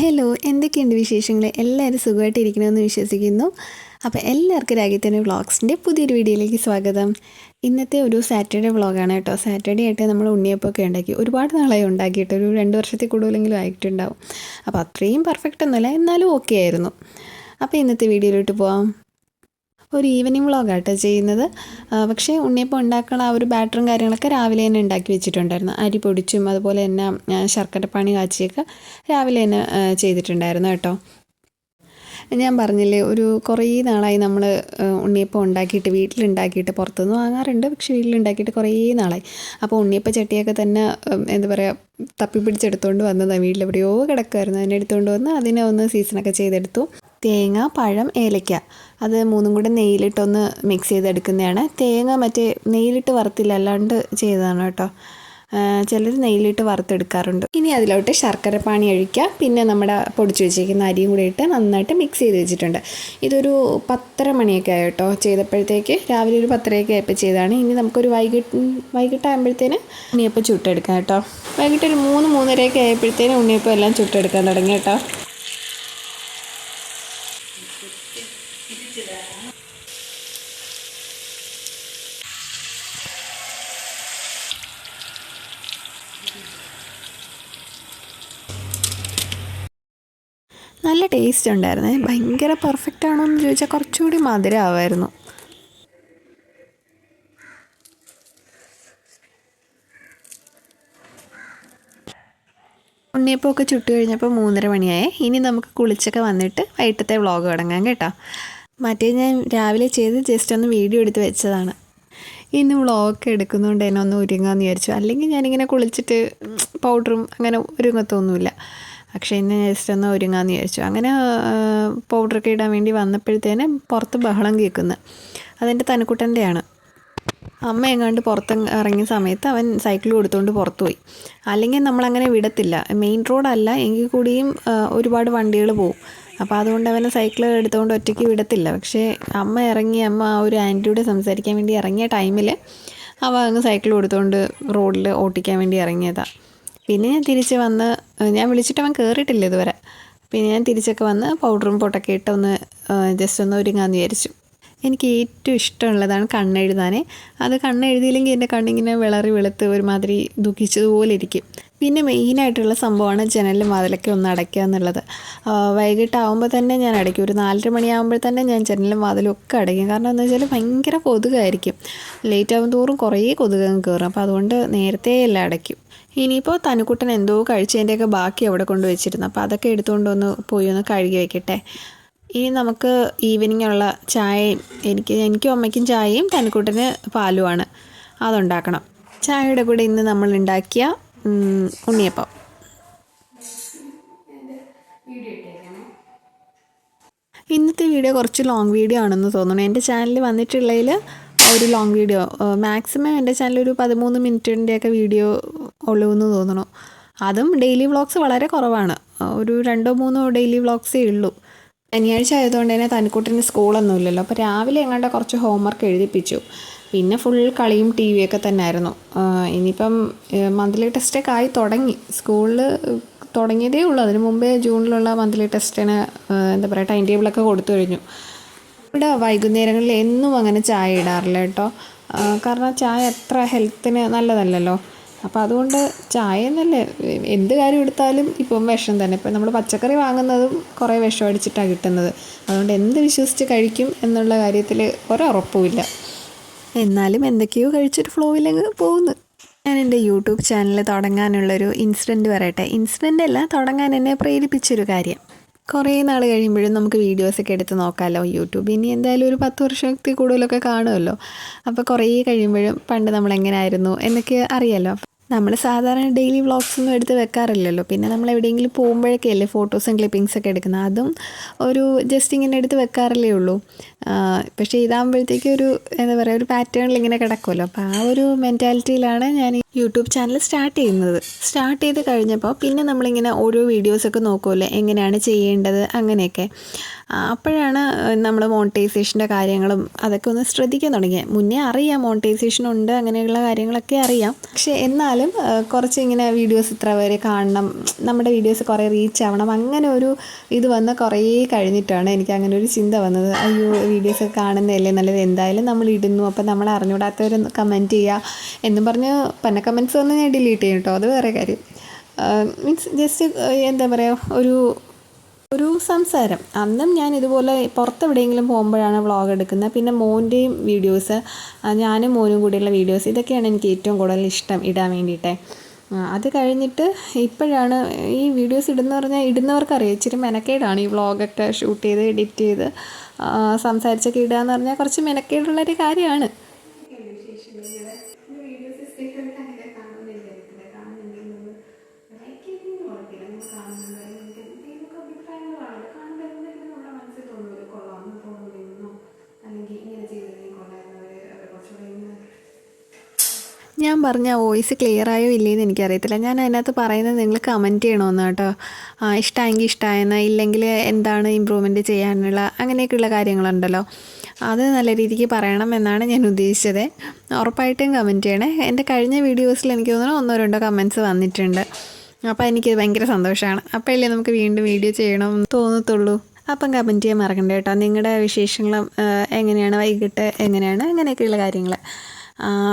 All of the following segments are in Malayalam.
ഹലോ എന്തൊക്കെയുണ്ട് വിശേഷങ്ങൾ എല്ലാവരും സുഖമായിട്ടിരിക്കണമെന്ന് വിശ്വസിക്കുന്നു. അപ്പോൾ എല്ലാവർക്കും രാജ്യത്തിന്റെ വ്ളോഗ്സിന്റെ പുതിയൊരു വീഡിയോയിലേക്ക് സ്വാഗതം. ഇന്നത്തെ ഒരു സാറ്റർഡേ വ്ളോഗാണ് കേട്ടോ. സാറ്റർഡേ ആയിട്ട് നമ്മൾ ഉണ്ണിയപ്പമൊക്കെ ഉണ്ടാക്കി. ഒരുപാട് നാളായി ഉണ്ടാക്കിയിട്ട് ഒരു രണ്ട് വർഷത്തിൽ കൂടുതലെങ്കിലും ആയിട്ടുണ്ടാവും. അപ്പോൾ അത്രയും പെർഫെക്റ്റ് ഒന്നുമല്ല എന്നാലും ഓക്കെ ആയിരുന്നു. അപ്പോൾ ഇന്നത്തെ വീഡിയോയിലോട്ട് പോവാം. ഒരു ഈവനിങ് വ്ളോഗാട്ടോ ചെയ്യുന്നത്. പക്ഷേ ഉണ്ണിയപ്പം ഉണ്ടാക്കുന്ന ആ ഒരു ബാറ്ററും കാര്യങ്ങളൊക്കെ രാവിലെ തന്നെ ഉണ്ടാക്കി വെച്ചിട്ടുണ്ടായിരുന്നു. അരി പൊടിച്ചും അതുപോലെ തന്നെ ശർക്കര ശർക്കരപ്പാനി കാച്ചിയൊക്കെ രാവിലെ തന്നെ ചെയ്തിട്ടുണ്ടായിരുന്നു കേട്ടോ. ഞാൻ പറഞ്ഞില്ലേ ഒരു കുറേ നാളായി നമ്മൾ ഉണ്ണിയപ്പം ഉണ്ടാക്കിയിട്ട് വീട്ടിലുണ്ടാക്കിയിട്ട് പുറത്തുനിന്ന് വാങ്ങാറുണ്ട്. പക്ഷേ വീട്ടിലുണ്ടാക്കിയിട്ട് കുറേ നാളായി. അപ്പോൾ ഉണ്ണിയപ്പം ചട്ടിയൊക്കെ തന്നെ എന്താ പറയുക തപ്പി പിടിച്ചെടുത്തുകൊണ്ട് വന്നതാണ് വീട്ടിലെവിടെയോ കിടക്കുമായിരുന്നു അതിനെ എടുത്തുകൊണ്ട് വന്ന് അതിനെ ഒന്ന് സീസണൊക്കെ ചെയ്തെടുത്തു. തേങ്ങ പഴം ഏലയ്ക്ക. അത് മൂന്നും കൂടെ നെയ്യിലിട്ടൊന്ന് മിക്സ് ചെയ്തെടുക്കുന്നതാണ്. തേങ്ങ മറ്റേ നെയ്യിലിട്ട് വറുത്തില്ല അല്ലാണ്ട് ചെയ്തതാണ് കേട്ടോ. ചിലർ നെയ്യിലിട്ട് വറുത്തെടുക്കാറുണ്ട്. ഇനി അതിലോട്ട് ശർക്കര പാനി ഒഴിക്കുക. പിന്നെ നമ്മുടെ പൊടിച്ചു വെച്ചിരിക്കുന്ന അരിയും കൂടി ഇട്ട് നന്നായിട്ട് മിക്സ് ചെയ്ത് വെച്ചിട്ടുണ്ട്. ഇതൊരു പത്തര മണിയൊക്കെ ആയി കേട്ടോ. ചെയ്തപ്പോഴത്തേക്ക് രാവിലെ ഒരു പത്തരയൊക്കെ ആയപ്പോൾ ചെയ്തതാണ്. ഇനി നമുക്കൊരു വൈകിട്ട് വൈകിട്ടാകുമ്പോഴത്തേന് ഉണ്ണിയപ്പം ചുട്ടെടുക്കാം കേട്ടോ. വൈകിട്ട് ഒരു മൂന്ന് മൂന്നരയൊക്കെ ആയപ്പോഴത്തേന് ഉണ്ണിയപ്പം എല്ലാം ചുട്ടെടുക്കാൻ തുടങ്ങി കേട്ടോ. നല്ല ടേസ്റ്റ് ഉണ്ടായിരുന്നേ. ഭയങ്കര പെർഫെക്റ്റ് ആണോ എന്ന് ചോദിച്ചാൽ കുറച്ചുകൂടി മധുരം ആവായിരുന്നു ഉണ്ണിയപ്പമൊക്കെ ചുട്ട് കഴിഞ്ഞപ്പോൾ മൂന്നര മണിയായേ. ഇനി നമുക്ക് കുളിച്ചൊക്കെ വന്നിട്ട് വൈകിട്ടത്തെ വ്ളോഗ് തുടങ്ങാം കേട്ടോ. മറ്റേ ഞാൻ രാവിലെ ചെയ്ത് ജസ്റ്റ് ഒന്ന് വീഡിയോ എടുത്ത് വെച്ചതാണ്. ഇന്ന് വ്ളോഗൊക്കെ എടുക്കുന്നതുകൊണ്ട് തന്നെ ഒന്ന് ഒരുങ്ങാമെന്ന് വിചാരിച്ചു. അല്ലെങ്കിൽ ഞാനിങ്ങനെ കുളിച്ചിട്ട് പൗഡറും അങ്ങനെ ഒരുങ്ങത്തൊന്നുമില്ല. പക്ഷേ ഇന്ന് ജസ്റ്റ് ഒന്ന് ഒരുങ്ങാമെന്ന് വിചാരിച്ചു. അങ്ങനെ പൗഡറൊക്കെ ഇടാൻ വേണ്ടി വന്നപ്പോഴത്തേനും പുറത്ത് ബഹളം കേൾക്കുന്നു. അതെന്റെ തനുക്കുട്ടന്റെയാണ്. അമ്മ എങ്ങാണ്ട് പുറത്ത് ഇറങ്ങിയ സമയത്ത് അവൻ സൈക്കിൾ കൊടുത്തുകൊണ്ട് പുറത്തു പോയി അല്ലെങ്കിൽ നമ്മളങ്ങനെ വിടത്തില്ല. മെയിൻ റോഡല്ല. എങ്കിൽ കൂടിയും ഒരുപാട് വണ്ടികൾ പോകും അപ്പോൾ അതുകൊണ്ട് അവനെ സൈക്കിൾ എടുത്തുകൊണ്ട് ഒറ്റയ്ക്ക് വിടത്തില്ല. പക്ഷേ അമ്മ ഇറങ്ങി അമ്മ ആ ഒരു ആന്റിയോട് സംസാരിക്കാൻ വേണ്ടി ഇറങ്ങിയ ടൈമിൽ അവ അങ്ങ് സൈക്കിൾ കൊടുത്തുകൊണ്ട് റോഡിൽ ഓട്ടിക്കാൻ വേണ്ടി ഇറങ്ങിയതാണ് പിന്നെ ഞാൻ തിരിച്ച് വന്ന് ഞാൻ വിളിച്ചിട്ട് അവൻ കയറിയിട്ടില്ല ഇതുവരെ. പിന്നെ ഞാൻ തിരിച്ചൊക്കെ വന്ന് പൗഡറും പൊട്ടൊക്കെ ഇട്ട് ഒന്ന് ജസ്റ്റ് ഒന്ന് ഒരുങ്ങാന്ന് വിചാരിച്ചു. എനിക്ക് ഏറ്റവും ഇഷ്ടമുള്ളതാണ് കണ്ണെഴുതാനേ. അത് കണ്ണെഴുതിയില്ലെങ്കിൽ എന്റെ കണ്ണിങ്ങനെ വിളറി വെളുത്ത് ഒരുമാതിരി ദുഃഖിച്ചതുപോലെ ഇരിക്കും. പിന്നെ മെയിനായിട്ടുള്ള സംഭവമാണ് ജനലും വാതിലൊക്കെ ഒന്ന് അടയ്ക്കുക എന്നുള്ളത്. വൈകിട്ടാവുമ്പോൾ തന്നെ ഞാൻ അടയ്ക്കും. ഒരു നാലര മണിയാകുമ്പോൾ തന്നെ ഞാൻ ജനലും വാതിലും ഒക്കെ അടയ്ക്കും. കാരണം എന്താ വെച്ചാൽ ഭയങ്കര കൊതുകായിരിക്കും. ലേറ്റ് ആകും തോറും കുറേ കൊതുകം കയറും. അപ്പോൾ അതുകൊണ്ട് നേരത്തെ എല്ലാം അടയ്ക്കും. ഇനിയിപ്പോൾ തനുക്കുട്ടൻ എന്തോ കഴിച്ചതിന്റെയൊക്കെ ബാക്കി അവിടെ കൊണ്ട് വെച്ചിരുന്നു. അപ്പോൾ അതൊക്കെ എടുത്തുകൊണ്ട് ഒന്ന് പോയി ഒന്ന് കഴുകി വെക്കട്ടെ. ഇനി നമുക്ക് ഈവനിങ് ഉള്ള ചായയും എനിക്ക് എനിക്കും അമ്മയ്ക്കും ചായയും തനുക്കുട്ടന് പാലുമാണ്. അതുണ്ടാക്കണം. ചായയുടെ കൂടെ ഇന്ന് നമ്മൾ ഉണ്ടാക്കിയ ഉണ്ണിയപ്പം. ഇന്നത്തെ വീഡിയോ കുറച്ച് ലോങ് വീഡിയോ ആണെന്ന് തോന്നുന്നു. എന്റെ ചാനലിൽ വന്നിട്ടുള്ളതിൽ ഒരു ലോങ് വീഡിയോ മാക്സിമം എന്റെ ചാനൽ ഒരു പതിമൂന്ന് മിനിറ്റിന്റെയൊക്കെ വീഡിയോ ഉള്ളൂ എന്ന് തോന്നുന്നു അതും ഡെയിലി വ്ളോഗ്സ് വളരെ കുറവാണ്. ഒരു രണ്ടോ മൂന്നോ ഡെയിലി വ്ളോഗ്സേ ഉള്ളൂ. ശനിയാഴ്ച ആയതുകൊണ്ട് തന്നെ തനിക്കുട്ടിന് സ്കൂളൊന്നും ഇല്ലല്ലോ. അപ്പോൾ രാവിലെ എങ്ങാണ്ട് കുറച്ച് ഹോംവർക്ക് എഴുതിപ്പിച്ചു. പിന്നെ ഫുൾ കളിയും ടി വിയൊക്കെ തന്നെ ആയിരുന്നു ഇനിയിപ്പം മന്ത്ലി ടെസ്റ്റൊക്കെ ആയി തുടങ്ങി. സ്കൂളിൽ തുടങ്ങിയതേ ഉള്ളൂ. അതിന് മുമ്പേ ജൂണിലുള്ള മന്ത്ലി ടെസ്റ്റിന് എന്താ പറയുക ടൈം ടേബിളൊക്കെ കൊടുത്തു കഴിഞ്ഞു. ഇവിടെ വൈകുന്നേരങ്ങളിൽ എന്നും അങ്ങനെ ചായ ഇടാറില്ല കേട്ടോ. കാരണം ചായ എത്ര ഹെൽത്തിന് നല്ലതല്ലല്ലോ. അപ്പോൾ അതുകൊണ്ട് ചായ എന്നല്ലേ എന്ത് കാര്യം എടുത്താലും ഇപ്പം വിഷം തന്നെ. ഇപ്പം നമ്മൾ പച്ചക്കറി വാങ്ങുന്നതും കുറേ വിഷം അടിച്ചിട്ടാണ് കിട്ടുന്നത്. അതുകൊണ്ട് എന്ത് വിശ്വസിച്ച് കഴിക്കും എന്നുള്ള കാര്യത്തിൽ ഒരറപ്പുമില്ല. എന്നാലും എന്തൊക്കെയോ കഴിച്ചൊരു ഫ്ലോയിലങ്ങ് പോകുന്നു. ഞാൻ എന്റെ യൂട്യൂബ് ചാനൽ തുടങ്ങാനുള്ളൊരു ഇൻസിഡന്റ് പറയട്ടെ. ഇൻസിഡന്റ് അല്ല തുടങ്ങാൻ എന്നെ പ്രേരിപ്പിച്ചൊരു കാര്യം. കുറേ നാൾ കഴിയുമ്പോഴും നമുക്ക് വീഡിയോസൊക്കെ എടുത്ത് നോക്കാമല്ലോ യൂട്യൂബ്. ഇനി എന്തായാലും ഒരു പത്ത് വർഷത്തിൽ കൂടുതലൊക്കെ കാണുമല്ലോ. അപ്പോൾ കുറേ കഴിയുമ്പോഴും പണ്ട് നമ്മൾ എങ്ങനെയായിരുന്നു എന്നൊക്കെ അറിയാമല്ലോ. നമ്മൾ സാധാരണ ഡെയിലി വ്ളോഗ്സൊന്നും എടുത്ത് വെക്കാറില്ലല്ലോ. പിന്നെ നമ്മൾ എവിടെയെങ്കിലും പോകുമ്പോഴൊക്കെ അല്ലേ ഫോട്ടോസും ക്ലിപ്പിങ്സൊക്കെ എടുക്കുന്നത്. അതും ഒരു ജസ്റ്റ് ഇങ്ങനെ എടുത്ത് വെക്കാറല്ലേ ഉള്ളൂ. പക്ഷേ ഇതാകുമ്പോഴത്തേക്കും ഒരു എന്താ പറയുക ഒരു പാറ്റേണിൽ ഇങ്ങനെ കിടക്കുമല്ലോ അപ്പോൾ ആ ഒരു മെന്റാലിറ്റിയിലാണ് ഞാൻ യൂട്യൂബ് ചാനൽ സ്റ്റാർട്ട് ചെയ്യുന്നത്. സ്റ്റാർട്ട് ചെയ്ത് കഴിഞ്ഞപ്പോൾ പിന്നെ നമ്മളിങ്ങനെ ഓരോ വീഡിയോസൊക്കെ നോക്കുമല്ലോ എങ്ങനെയാണ് ചെയ്യേണ്ടത് അങ്ങനെയൊക്കെ. അപ്പോഴാണ് നമ്മൾ മോണിറ്റൈസേഷന്റെ കാര്യങ്ങളും അതൊക്കെ ഒന്ന് ശ്രദ്ധിക്കാൻ തുടങ്ങിയത്. മുന്നേ അറിയാം മോണിറ്റൈസേഷൻ ഉണ്ട് അങ്ങനെയുള്ള കാര്യങ്ങളൊക്കെ അറിയാം. പക്ഷേ എന്നാലും എന്നാലും കുറച്ച് ഇങ്ങനെ വീഡിയോസ് ഇത്ര വരെ കാണണം. നമ്മുടെ വീഡിയോസ് കുറേ റീച്ച് ആവണം. അങ്ങനെ ഒരു ഇത് വന്ന് കുറേ കഴിഞ്ഞിട്ടാണ് എനിക്ക് അങ്ങനെ ഒരു ചിന്ത വന്നത്. അയ്യോ വീഡിയോസ് കാണുന്നതല്ലേ നല്ലത്. എന്തായാലും നമ്മൾ ഇടുന്നു. അപ്പം നമ്മൾ അറിഞ്ഞുകൂടാത്തവർ കമന്റ് ചെയ്യുക എന്നും പറഞ്ഞ് പന്ന കമന്റ്സ് ഒന്നും ഞാൻ ഡിലീറ്റ് ചെയ്യും കേട്ടോ അത് വേറെ കാര്യം. മീൻസ് ജസ്റ്റ് എന്താ പറയുക ഒരു ഒരു സംസാരം. അന്നും ഞാൻ ഇതുപോലെ പുറത്തെവിടെയെങ്കിലും പോകുമ്പോഴാണ് വ്ളോഗ് എടുക്കുന്നത്. പിന്നെ മോന്റെയും വീഡിയോസ് ഞാനും മോനും കൂടിയുള്ള വീഡിയോസ് ഇതൊക്കെയാണ് എനിക്ക് ഏറ്റവും കൂടുതൽ ഇഷ്ടം ഇടാൻ വേണ്ടിയിട്ട്. അത് കഴിഞ്ഞിട്ട് ഇപ്പോഴാണ് ഈ വീഡിയോസ് ഇടുന്ന പറഞ്ഞാൽ ഇടുന്നവർക്കറിയാം ഇച്ചിരി മെനക്കേടാണ് ഈ വ്ളോഗൊക്കെ ഷൂട്ട് ചെയ്ത് എഡിറ്റ് ചെയ്ത് സംസാരിച്ചൊക്കെ ഇടുക എന്ന് പറഞ്ഞാൽ കുറച്ച് മെനക്കേടുള്ളൊരു കാര്യമാണ്. ഞാൻ പറഞ്ഞ വോയിസ് ക്ലിയർ ആയോ ഇല്ലേന്ന് എനിക്കറിയത്തില്ല. ഞാൻ അതിനകത്ത് പറയുന്നത് നിങ്ങൾ കമന്റ് ചെയ്യണമെന്ന് കേട്ടോ. ഇഷ്ടമായെങ്കിൽ ഇഷ്ടമായെന്ന് ഇല്ലെങ്കിൽ എന്താണ് ഇമ്പ്രൂവ്മെന്റ് ചെയ്യാനുള്ള അങ്ങനെയൊക്കെയുള്ള കാര്യങ്ങളുണ്ടല്ലോ. അത് നല്ല രീതിക്ക് പറയണം എന്നാണ് ഞാൻ ഉദ്ദേശിച്ചത്. ഉറപ്പായിട്ടും കമന്റ് ചെയ്യണേ. എന്റെ കഴിഞ്ഞ വീഡിയോസിൽ എനിക്ക് തോന്നുന്നു ഒന്നോ രണ്ടോ കമന്റ്സ് വന്നിട്ടുണ്ട്. അപ്പോൾ എനിക്ക് ഭയങ്കര സന്തോഷമാണ് അപ്പോൾ അല്ലേ നമുക്ക് വീണ്ടും വീഡിയോ ചെയ്യണം എന്ന് തോന്നത്തുള്ളൂ. അപ്പം കമന്റ് ചെയ്യാൻ മറക്കണ്ട കേട്ടോ. നിങ്ങളുടെ വിശേഷങ്ങളും എങ്ങനെയാണ്? വൈകിട്ട് എങ്ങനെയാണ്? അങ്ങനെയൊക്കെയുള്ള കാര്യങ്ങൾ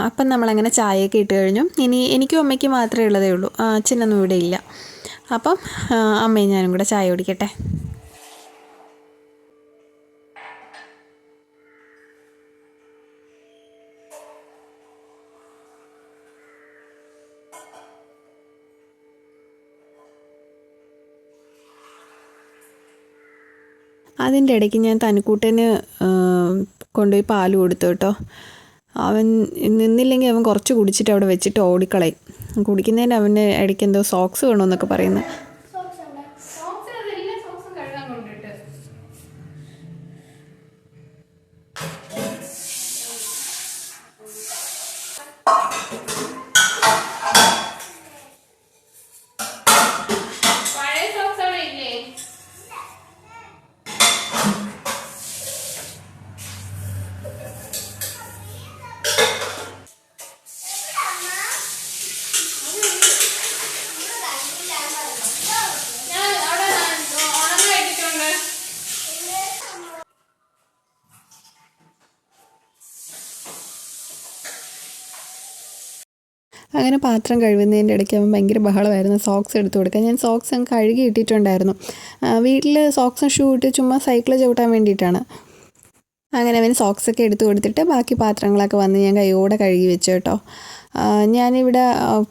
അപ്പം നമ്മളങ്ങനെ ചായയൊക്കെ ഇട്ട് കഴിഞ്ഞു. ഇനി എനിക്കും അമ്മയ്ക്ക് മാത്രമേ ഉള്ളതേ ഉള്ളൂ. അച്ഛനൊന്നും ഇവിടെ ഇല്ല. അപ്പം അമ്മയും ഞാനും കൂടെ ചായ കുടിക്കട്ടെ. അതിന്റെ ഇടയ്ക്ക് ഞാൻ തനിക്കൂട്ടന് കൊണ്ടുപോയി പാൽ കൊടുത്തു കേട്ടോ. അവൻ നിന്നില്ലെങ്കിൽ അവൻ കുറച്ച് കുടിച്ചിട്ട് അവിടെ വെച്ചിട്ട് ഓടിക്കളയും. കുടിക്കുന്നതിന് അവന് ഇടയ്ക്ക് എന്തോ സോക്സ് വേണമെന്നൊക്കെ പറയുന്നു. അങ്ങനെ പാത്രം കഴുകുന്നതിന്റെ ഇടയ്ക്ക് അവൻ ഭയങ്കര ബഹളമായിരുന്നു. സോക്സ് എടുത്തു കൊടുക്കാൻ. ഞാൻ സോക്സ് അങ്ങ് കഴുകി ഇട്ടിട്ടുണ്ടായിരുന്നു. വീട്ടിൽ സോക്സും ഷൂ ഇട്ട് ചുമ്മാ സൈക്കിൾ ചവിട്ടാൻ വേണ്ടിയിട്ടാണ്. അങ്ങനെ അവന് സോക്സൊക്കെ എടുത്തു കൊടുത്തിട്ട് ബാക്കി പാത്രങ്ങളൊക്കെ വന്ന് ഞാൻ കൈയോടെ കഴുകി വെച്ചു കേട്ടോ. ഞാനിവിടെ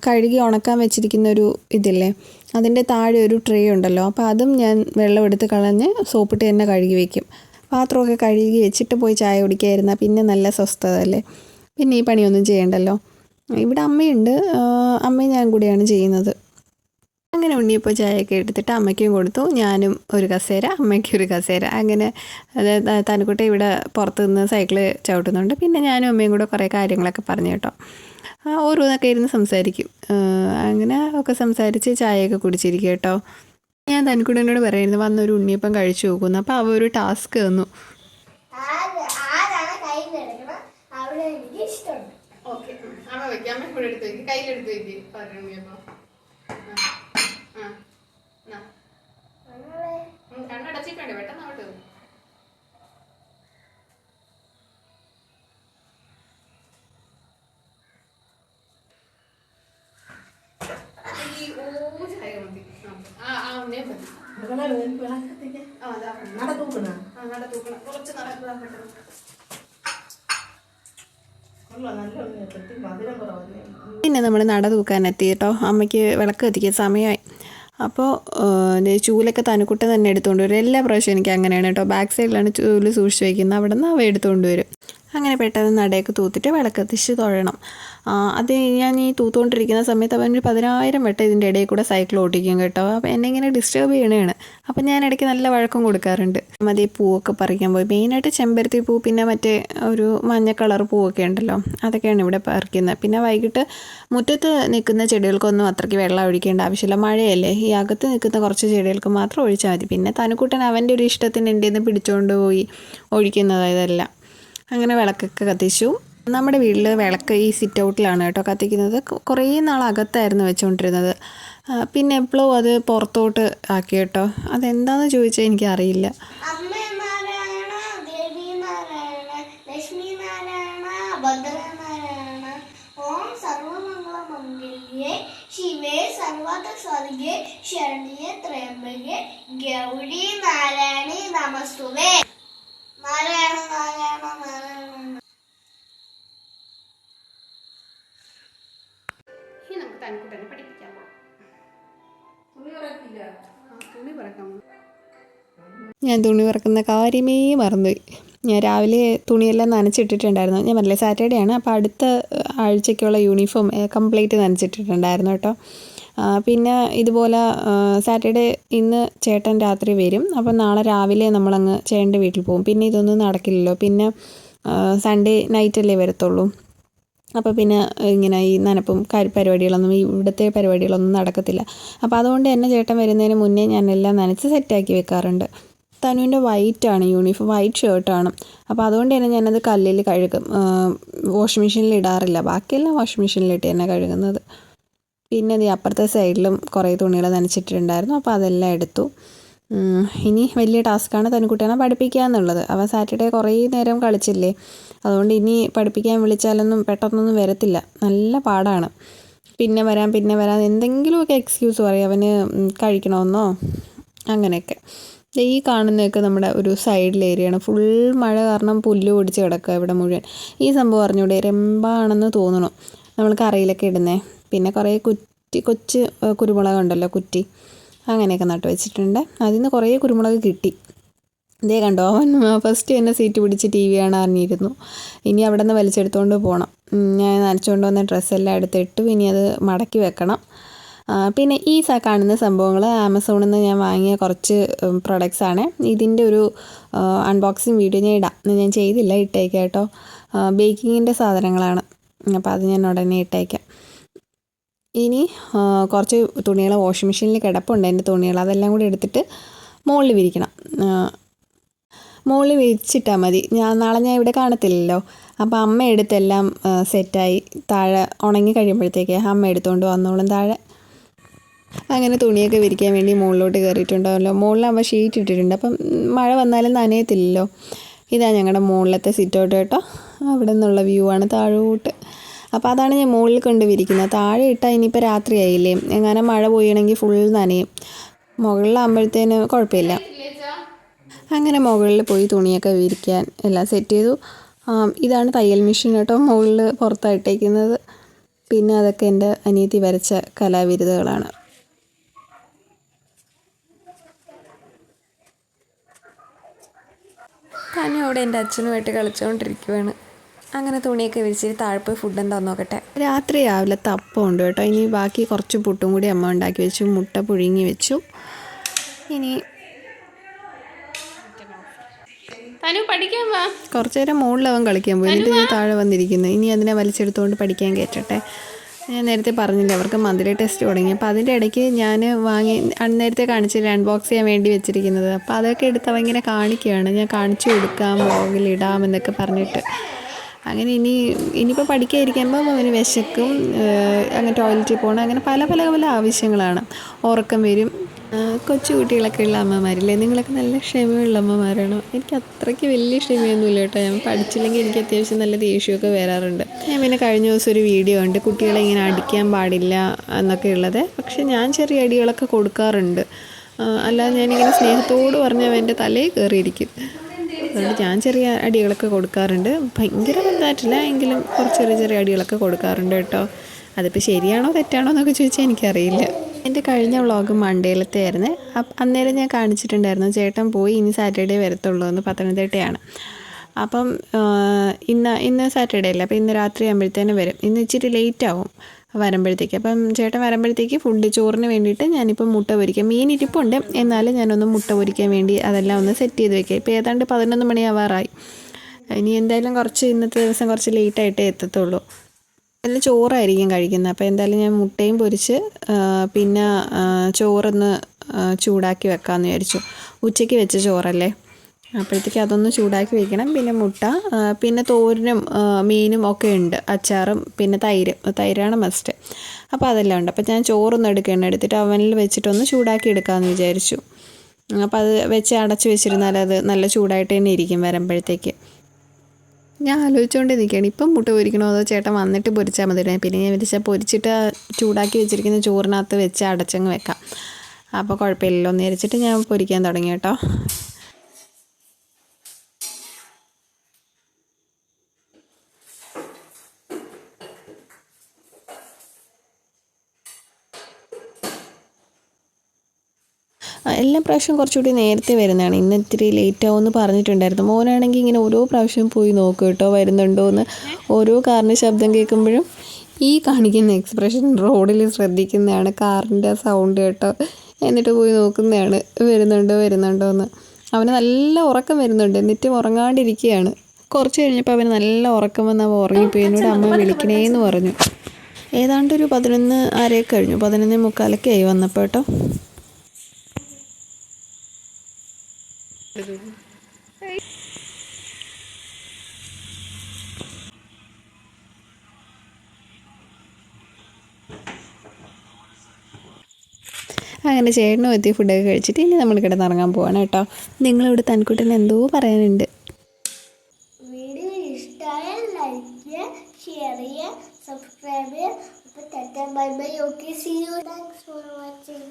കഴുകി ഉണക്കാൻ വെച്ചിരിക്കുന്ന ഒരു ഇതില്ലേ? അതിന്റെ താഴെ ഒരു ട്രേ ഉണ്ടല്ലോ. അപ്പോൾ അതും ഞാൻ വെള്ളം എടുത്ത് കളഞ്ഞ് സോപ്പിട്ട് തന്നെ കഴുകി വെക്കും. പാത്രമൊക്കെ കഴുകി വെച്ചിട്ട് പോയി ചായ കുടിക്കായിരുന്നാൽ പിന്നെ നല്ല സ്വസ്ഥത അല്ലേ? പിന്നെ ഈ പണിയൊന്നും ചെയ്യണ്ടല്ലോ. ഇവിടെ അമ്മയുണ്ട്. അമ്മയും ഞാൻ കൂടിയാണ് ചെയ്യുന്നത്. അങ്ങനെ ഉണ്ണിയപ്പോൾ ചായയൊക്കെ എടുത്തിട്ട് അമ്മയ്ക്കും കൊടുത്തു. ഞാനും ഒരു കസേര അമ്മയ്ക്കും ഒരു കസേര. അങ്ങനെ തനുക്കുട്ടി ഇവിടെ പുറത്ത് നിന്ന് സൈക്കിൾ ചവിട്ടുന്നുണ്ട്. പിന്നെ ഞാനും അമ്മയും കൂടെ കുറേ കാര്യങ്ങളൊക്കെ പറഞ്ഞു കേട്ടോ. ഓരോന്നൊക്കെ ഇരുന്ന് സംസാരിക്കും. അങ്ങനെ ഒക്കെ സംസാരിച്ച് ചായയൊക്കെ കുടിച്ചിരിക്കും കേട്ടോ. ഞാൻ തനിക്കുടനോട് പറയുന്നത് വന്നൊരു ഉണ്ണിയപ്പം കഴിച്ചു നോക്കുന്നു അപ്പോൾ അവ ഒരു ടാസ്ക് തന്നു ആര് ആരാണ് കൈ എടുക്കണം അവിടെ എനിക്ക് ഇഷ്ടമുണ്ട് ഓക്കെ അമ്മ വെക്കാം. അമ്മ ഇവിടെ എടുത്ത് വെക്ക്. കയ്യിലെടുത്ത് വെക്ക് പറഞ്ഞപ്പോ കണ്ണടച്ചിട്ടുണ്ട് പെട്ടെന്ന് അങ്ങോട്ട് നട തൂക്കണ? നട തൂക്കണം. കുറച്ച് നടക്കുക പെട്ടെന്ന് കൊള്ളാം നല്ല ഉണ്ണിയാ. സത്യം മധുരം കുറവല്ലേ പിന്നെ നമ്മൾ നട തൂക്കാനെത്തി കേട്ടോ. അമ്മയ്ക്ക് വിളക്ക് കത്തിക്കാൻ സമയമായി. അപ്പോൾ ചൂലൊക്കെ തനുക്കുട്ട തന്നെ എടുത്തുകൊണ്ട് വരും. എല്ലാ പ്രാവശ്യവും എനിക്ക് അങ്ങനെയാണ് കേട്ടോ. ബാക്ക് സൈഡിലാണ് ചൂൽ സൂക്ഷിച്ച് വയ്ക്കുന്നത് അവിടെ നിന്ന് അവ എടുത്തുകൊണ്ട് വരും. അങ്ങനെ പെട്ടെന്ന് നടയൊക്കെ തൂത്തിട്ട് വിളക്ക് കത്തിച്ച് തൊഴണം അത് ഞാൻ ഈ തൂത്തുകൊണ്ടിരിക്കുന്ന സമയത്ത് അവൻ ഒരു പതിനായിരം വട്ടം ഇതിന്റെ ഇടയിൽ കൂടെ സൈക്കിൾ ഓടിക്കും കേട്ടോ. അപ്പോൾ എന്നെ ഇങ്ങനെ ഡിസ്റ്റർബ് ചെയ്യണതാണ്. അപ്പോൾ ഞാൻ ഇടയ്ക്ക് നല്ല വഴക്കം കൊടുക്കാറുണ്ട്. മതി പൂവൊക്കെ പറിക്കാൻ പോയി. മെയിനായിട്ട് ചെമ്പരത്തി പൂ പിന്നെ മറ്റേ ഒരു മഞ്ഞ കളർ പൂവൊക്കെ ഉണ്ടല്ലോ അതൊക്കെയാണ് ഇവിടെ പറിക്കുന്നത്. പിന്നെ വൈകിട്ട് മുറ്റത്ത് നിൽക്കുന്ന ചെടികൾക്കൊന്നും അത്രയ്ക്ക് വെള്ളം ഒഴിക്കേണ്ട ആവശ്യമില്ല. മഴയല്ലേ ഈ അകത്ത് നിൽക്കുന്ന കുറച്ച് ചെടികൾക്ക് മാത്രം ഒഴിച്ചാൽ മതി. പിന്നെ തനുക്കുട്ടൻ അവന്റെ ഒരു ഇഷ്ടത്തിന് എന്റെ നിന്ന് പിടിച്ചുകൊണ്ട് പോയി ഒഴിക്കുന്നതാണ് ഇതെല്ലാം അങ്ങനെ വിളക്കൊക്കെ കത്തിച്ചു. നമ്മുടെ വീട്ടിൽ വിളക്ക് ഈ സിറ്റ് ഔട്ടിലാണ് കേട്ടോ കത്തിക്കുന്നത്. കുറേ നാൾ അകത്തായിരുന്നു വെച്ചുകൊണ്ടിരുന്നത് പിന്നെ എപ്പോഴും അത് പുറത്തോട്ട് ആക്കി കേട്ടോ. അതെന്താണെന്ന് ചോദിച്ചാൽ എനിക്കറിയില്ല. ശിവേ സർവത സ്വർഗേ ശരണ്യേ ഗൗരി നാരായണി നമസ്തുവേ ഞാൻ തുണി പറക്കുന്ന കാര്യമേ മറന്നുപോയി. ഞാൻ രാവിലെ തുണിയെല്ലാം നനച്ചിട്ടിട്ടുണ്ടായിരുന്നു. ഞാൻ പറഞ്ഞില്ലേ സാറ്റർഡേ ആണ്. അപ്പോൾ അടുത്ത ആഴ്ചയ്ക്കുള്ള യൂണിഫോം കംപ്ലീറ്റ് നനച്ചിട്ടിട്ടുണ്ടായിരുന്നു കേട്ടോ. പിന്നെ ഇതുപോലെ സാറ്റർഡേ ഇന്ന് ചേട്ടൻ രാത്രി വരും. അപ്പോൾ നാളെ രാവിലെ നമ്മളങ്ങ് ചേട്ടന്റെ വീട്ടിൽ പോകും. പിന്നെ ഇതൊന്നും നടക്കില്ലല്ലോ. പിന്നെ സൺഡേ നൈറ്റ് അല്ലേ വരത്തുള്ളൂ. അപ്പോൾ പിന്നെ ഇങ്ങനെ ഈ നനപ്പും കാര്യ പരിപാടികളൊന്നും ഇവിടുത്തെ പരിപാടികളൊന്നും നടക്കത്തില്ല. അപ്പോൾ അതുകൊണ്ട് തന്നെ ചേട്ടൻ വരുന്നതിന് മുന്നേ ഞാനെല്ലാം നനച്ച് സെറ്റാക്കി വെക്കാറുണ്ട്. തനുവിന്റെ ആണ് യൂണിഫോം വൈറ്റ് ഷർട്ടാണ് അപ്പോൾ അതുകൊണ്ട് തന്നെ ഞാനത് കല്ലിൽ കഴുകും. വാഷിംഗ് മെഷീനിൽ ഇടാറില്ല. ബാക്കിയെല്ലാം വാഷിംഗ് മെഷീനിലിട്ട് തന്നെ കഴുകുന്നത്. പിന്നെ ഈ അപ്പുറത്തെ സൈഡിലും കുറേ തുണികൾ നനച്ചിട്ടുണ്ടായിരുന്നു അപ്പോൾ അതെല്ലാം എടുത്തു. ഇനി വലിയ ടാസ്ക്കാണ് തനുക്കുട്ടിനെ പഠിപ്പിക്കുക എന്നുള്ളത്. അവൻ സാറ്റർഡേ കുറേ നേരം കളിച്ചില്ലേ? അതുകൊണ്ട് ഇനി പഠിപ്പിക്കാൻ വിളിച്ചാലൊന്നും പെട്ടെന്നൊന്നും വരത്തില്ല. നല്ല പാടാണ്. പിന്നെ വരാം പിന്നെ വരാം. എന്തെങ്കിലുമൊക്കെ എക്സ്ക്യൂസ് പറയും. അവന് കഴിക്കണമെന്നോ? അങ്ങനെയൊക്കെ. ഈ കാണുന്നതൊക്കെ നമ്മുടെ ഒരു സൈഡിൽ ഏരിയയാണ്. ഫുൾ മഴ കാരണം പുല്ല് പൊടിച്ച് കിടക്കുക ഇവിടെ മുഴുവൻ. ഈ സംഭവം അറിഞ്ഞൂടെ? രമ്പാണെന്ന് തോന്നണു നമ്മൾ കറിയിലൊക്കെ ഇടുന്നേ. പിന്നെ കുറേ കുറ്റി കൊച്ച് കുരുമുളക് ഉണ്ടല്ലോ കുറ്റി. അങ്ങനെയൊക്കെ നട്ടു വെച്ചിട്ടുണ്ട്. അതിൽ നിന്ന് കുറേ കുരുമുളക് കിട്ടി. ഇതേ കണ്ടോ? അവൻ ഫസ്റ്റ് തന്നെ സീറ്റ് പിടിച്ച് ടി വി കാണാറിഞ്ഞിരുന്നു ഇനി അവിടെ നിന്ന് വലിച്ചെടുത്തുകൊണ്ട് പോകണം ഞാൻ നനച്ചുകൊണ്ട് വന്ന ഡ്രസ്സെല്ലാം എടുത്തിട്ടു ഇനി അത് മടക്കി വെക്കണം. പിന്നെ ഈ കാണുന്ന സംഭവങ്ങൾ ആമസോണിൽ നിന്ന് ഞാൻ വാങ്ങിയ കുറച്ച് പ്രൊഡക്ട്സ് ആണ്. ഇതിന്റെ ഒരു അൺബോക്സിങ് വീഡിയോ ഞാൻ ഇടാം. ഞാൻ ചെയ്തില്ല ഇട്ടേക്കാം കേട്ടോ. ബേക്കിങ്ങിന്റെ സാധനങ്ങളാണ്. അപ്പോൾ അത് ഞാൻ ഉടനെ ഇട്ടേക്കാം. ഇനി കുറച്ച് തുണികൾ വാഷിംഗ് മെഷീനിൽ കിടപ്പുണ്ട്. എന്റെ തുണികൾ അതെല്ലാം കൂടി എടുത്തിട്ട് മുകളിൽ വിരിക്കണം. മുകളിൽ വിരിച്ചിട്ടാൽ മതി. ഞാൻ നാളെ ഞാൻ ഇവിടെ കാണത്തില്ലല്ലോ. അപ്പോൾ അമ്മ എടുത്തെല്ലാം സെറ്റായി താഴെ ഉണങ്ങി കഴിയുമ്പോഴത്തേക്ക് അമ്മ എടുത്തുകൊണ്ട് വന്നോളും താഴെ. അങ്ങനെ തുണിയൊക്കെ വിരിക്കാൻ വേണ്ടി മുകളിലോട്ട് കയറിയിട്ടുണ്ടാവല്ലോ. മുകളിലാകുമ്പോൾ ഷീറ്റ് ഇട്ടിട്ടുണ്ട്. അപ്പം മഴ വന്നാലും നനയത്തില്ലല്ലോ ഇതാ ഞങ്ങളുടെ മുകളിലത്തെ സിറ്റൗട്ട് കേട്ടോ. അവിടെ നിന്നുള്ള വ്യൂ ആണ് താഴോട്ട്. അപ്പോൾ അതാണ് ഞാൻ മുകളിൽ കൊണ്ട് വിരിക്കുന്നത്. താഴെ ഇട്ടാൽ ഇനിയിപ്പോൾ രാത്രിയായില്ലേ എങ്ങനെ മഴ പോയണമെങ്കിൽ ഫുൾ നനയും. മുകളിലാകുമ്പോഴത്തേന് കുഴപ്പമില്ല. അങ്ങനെ മുകളിൽ പോയി തുണിയൊക്കെ വിരിക്കാൻ എല്ലാം സെറ്റ് ചെയ്തു. ഇതാണ് തയ്യൽ മെഷീൻ കേട്ടോ മുകളിൽ പുറത്തായിട്ടേക്കുന്നത്. പിന്നെ അതൊക്കെ എന്റെ അനിയത്തി വരച്ച കലാവിരുതുകളാണ് തന്നെ അവിടെ എന്റെ അച്ഛനുമായിട്ട് കളിച്ചുകൊണ്ടിരിക്കുവാണ് അങ്ങനെ തുണിയൊക്കെ വിരിച്ചിട്ട് താഴെ പോയി ഫുഡ് എന്താന്ന് നോക്കട്ടെ. രാത്രി രാവിലെ തപ്പം ഉണ്ട് കേട്ടോ. ഇനി ബാക്കി കുറച്ച് പുട്ടും കൂടി അമ്മ ഉണ്ടാക്കി വെച്ചു മുട്ട പുഴുങ്ങി വെച്ചു. ഇനി തനു പഠിക്കാൻ വാ. കുറച്ചു നേരം മുകളിൽ അവൻ കളിക്കാൻ പോയി. എന്നിട്ട് ഞാൻ താഴെ വന്നിരിക്കുന്നു. ഇനി അതിനെ വലിച്ചെടുത്തുകൊണ്ട് പഠിക്കാൻ കയറ്റട്ടെ. ഞാൻ നേരത്തെ പറഞ്ഞില്ല അവർക്ക് മന്ത്ലി ടെസ്റ്റ് തുടങ്ങി. അപ്പോൾ അതിന്റെ ഇടയ്ക്ക് ഞാൻ വാങ്ങി നേരത്തെ കാണിച്ചില്ല അൺബോക്സ് ചെയ്യാൻ വേണ്ടി വെച്ചിരിക്കുന്നത്. അപ്പോൾ അതൊക്കെ എടുത്ത് അവ ഇങ്ങനെ കാണിക്കുകയാണ്. ഞാൻ കാണിച്ചു കൊടുക്കാം വ്ളോഗിൽ ഇടാം എന്നൊക്കെ പറഞ്ഞിട്ട്. അങ്ങനെ ഇനി ഇനിയിപ്പോൾ പഠിക്കാതിരിക്കുമ്പോൾ അവന് വിശക്കും അങ്ങനെ ടോയ്ലറ്റിൽ പോകണം അങ്ങനെ പല പല പല ആവശ്യങ്ങളാണ്. ഉറക്കം വരും കൊച്ചു കുട്ടികളൊക്കെ ഉള്ള അമ്മമാരില്ലേ? നിങ്ങളൊക്കെ നല്ല ക്ഷമയുള്ള അമ്മമാരാണ്? എനിക്ക് അത്രയ്ക്ക് വലിയ ക്ഷമയൊന്നുമില്ല കേട്ടോ. ഞാൻ പഠിച്ചില്ലെങ്കിൽ എനിക്ക് അത്യാവശ്യം നല്ല ദേഷ്യമൊക്കെ വരാറുണ്ട്. ഞാൻ പിന്നെ കഴിഞ്ഞ ദിവസം ഒരു വീഡിയോ ഉണ്ട് കുട്ടികളെ ഇങ്ങനെ അടിക്കാൻ പാടില്ല എന്നൊക്കെ ഉള്ളത്. പക്ഷെ ഞാൻ ചെറിയ അടികളൊക്കെ കൊടുക്കാറുണ്ട്. അല്ലാതെ ഞാനിങ്ങനെ സ്നേഹത്തോട് പറഞ്ഞാൽ എന്റെ തലയിൽ കയറിയിരിക്കും. അതുകൊണ്ട് ഞാൻ ചെറിയ അടികളൊക്കെ കൊടുക്കാറുണ്ട്. ഭയങ്കര വലുതായിട്ടില്ല. എങ്കിലും കുറച്ച് ചെറിയ ചെറിയ അടികളൊക്കെ കൊടുക്കാറുണ്ട് കേട്ടോ. അതിപ്പോൾ ശരിയാണോ തെറ്റാണോ എന്നൊക്കെ ചോദിച്ചാൽ എനിക്കറിയില്ല. എന്റെ കഴിഞ്ഞ വ്ളോഗ് മണ്ടേലത്തെ ആയിരുന്നു അന്നേരം ഞാൻ കാണിച്ചിട്ടുണ്ടായിരുന്നു ചേട്ടൻ പോയി ഇനി സാറ്റർഡേ വരത്തുള്ളൂ എന്ന് പത്തനംതിട്ടയാണ്. അപ്പം ഇന്ന് ഇന്ന് സാറ്റർഡേ അല്ലേ? അപ്പോൾ ഇന്ന് രാത്രി ആകുമ്പോഴത്തേനും വരും. ഇന്ന് ഇച്ചിരി ലേറ്റ് ആവും വരുമ്പോഴത്തേക്ക്. അപ്പം ചേട്ടൻ വരുമ്പോഴത്തേക്ക് ഫുഡ് ചോറിന് വേണ്ടിയിട്ട് ഞാനിപ്പോൾ മുട്ട പൊരിക്കാം. മീൻ ഇരിപ്പുണ്ട്. എന്നാലും ഞാനൊന്ന് മുട്ട പൊരിക്കാൻ വേണ്ടി അതെല്ലാം ഒന്ന് സെറ്റ് ചെയ്ത് വെക്കാം. ഇപ്പോൾ ഏതാണ്ട് പതിനൊന്ന് മണിയാവാറായി ഇനി എന്തായാലും കുറച്ച് ഇന്നത്തെ ദിവസം കുറച്ച് ലേറ്റായിട്ടേ എത്തത്തുള്ളൂ. അതിൽ ചോറായിരിക്കും കഴിക്കുന്നത്. അപ്പോൾ എന്തായാലും ഞാൻ മുട്ടയും പൊരിച്ച് പിന്നെ ചോറൊന്ന് ചൂടാക്കി വെക്കാമെന്ന് വിചാരിച്ചു. ഉച്ചയ്ക്ക് വെച്ച ചോറല്ലേ? അപ്പോഴത്തേക്ക് അതൊന്ന് ചൂടാക്കി വെക്കണം. പിന്നെ മുട്ട പിന്നെ തോരനും മീനും ഒക്കെ ഉണ്ട്. അച്ചാറും പിന്നെ തൈര്. തൈരാണ് മസ്റ്റ് അപ്പോൾ അതെല്ലാം ഉണ്ട്. അപ്പോൾ ഞാൻ ചോറൊന്നും എടുക്കണം എടുത്തിട്ട് അവനിൽ വെച്ചിട്ടൊന്ന് ചൂടാക്കി എടുക്കാമെന്ന് വിചാരിച്ചു. അപ്പോൾ അത് വെച്ച് അടച്ച് വെച്ചിരുന്നാൽ അത് നല്ല ചൂടായിട്ട് തന്നെ ഇരിക്കും വരുമ്പോഴത്തേക്ക്. ഞാൻ ആലോചിച്ചുകൊണ്ട് നിൽക്കുകയാണ് ഇപ്പം മുട്ട പൊരിക്കണോ അതോ ചേട്ടൻ വന്നിട്ട് പൊരിച്ചാൽ മതി? പിന്നെ ഞാൻ വിരിച്ചാൽ പൊരിച്ചിട്ട് ചൂടാക്കി വെച്ചിരിക്കുന്ന ചോറിനകത്ത് വെച്ച് അടച്ചങ്ങ് വെക്കാം. അപ്പോൾ കുഴപ്പമില്ലല്ലോ എന്ന് വിചാരിച്ചിട്ട് ഞാൻ പൊരിക്കാൻ തുടങ്ങി കേട്ടോ. എല്ലാ പ്രാവശ്യവും കുറച്ചുകൂടി നേരത്തെ വരുന്നതാണ്. ഇന്ന് ഇത്തിരി ലേറ്റ് ആവുമെന്ന് പറഞ്ഞിട്ടുണ്ടായിരുന്നു. മോനാണെങ്കിൽ ഇങ്ങനെ ഓരോ പ്രാവശ്യം പോയി നോക്കും കേട്ടോ വരുന്നുണ്ടോ എന്ന് ഓരോ കാറിന്റെ ശബ്ദം കേൾക്കുമ്പോഴും ഈ കാണിക്കുന്ന എക്സ്പ്രഷൻ റോഡിൽ ശ്രദ്ധിക്കുന്നതാണ്. കാറിന്റെ സൗണ്ട് കേട്ടോ എന്നിട്ട് പോയി നോക്കുന്നതാണ്. വരുന്നുണ്ടോ വരുന്നുണ്ടോ എന്ന്. അവന് നല്ല ഉറക്കം വരുന്നുണ്ട്. എന്നിട്ടും ഉറങ്ങാണ്ടിരിക്കുകയാണ്. കുറച്ച് കഴിഞ്ഞപ്പോൾ അവന് നല്ല ഉറക്കം വന്ന് അവൻ ഉറങ്ങിപ്പോയി. എന്നോട് അമ്മ വിളിക്കണേന്ന് പറഞ്ഞു. ഏതാണ്ട് ഒരു പതിനൊന്ന് അരയൊക്കെ കഴിഞ്ഞു. പതിനൊന്ന് മുക്കാലൊക്കെ ആയി വന്നപ്പോൾ കേട്ടോ. അങ്ങനെ ചേട്ടനും എത്തി ഫുഡൊക്കെ കഴിച്ചിട്ട് ഇനി നമ്മൾ കിടന്നിറങ്ങാൻ പോവാണ് കേട്ടോ. നിങ്ങളിവിടെ തൻകുട്ടിന് എന്തോ പറയാനുണ്ട്. വീഡിയോ ലൈക്ക് ഷെയർ ചെയ്യുക സബ്സ്ക്രൈബ് ചെയ്യുക അപ്പോൾ bye bye you thanks for watching